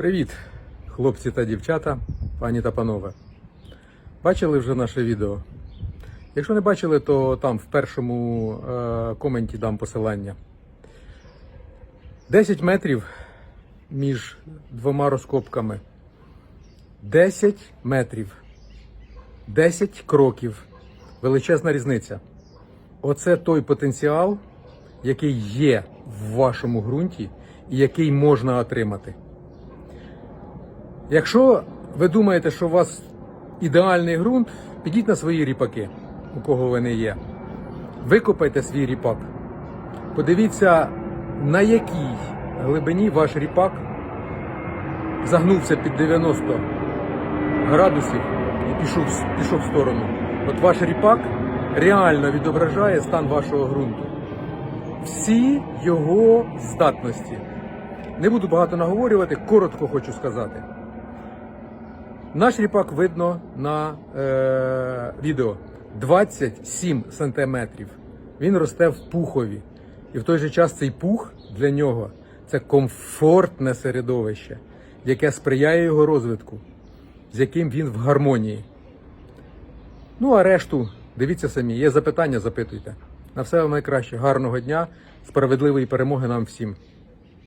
Привіт, хлопці та дівчата, пані та панове. Бачили вже наше відео? Якщо не бачили, то там в першому е, коменті дам посилання. 10 метрів між двома розкопками. 10 метрів. 10 кроків. Величезна різниця. Оце той потенціал, який є в вашому ґрунті і який можна отримати. Якщо ви думаєте, що у вас ідеальний ґрунт, підіть на свої ріпаки, у кого вони є. Викопайте свій ріпак. Подивіться, на якій глибині ваш ріпак загнувся під 90 градусів і пішов, пішов в сторону. От ваш ріпак реально відображає стан вашого ґрунту. Всі його здатності. Не буду багато наговорювати, коротко хочу сказати. Наш ріпак видно на е, відео 27 сантиметрів. Він росте в пухові. І в той же час цей пух для нього це комфортне середовище, яке сприяє його розвитку, з яким він в гармонії. Ну а решту дивіться самі. Є запитання, запитуйте. На все вам найкраще. Гарного дня, справедливої перемоги нам всім.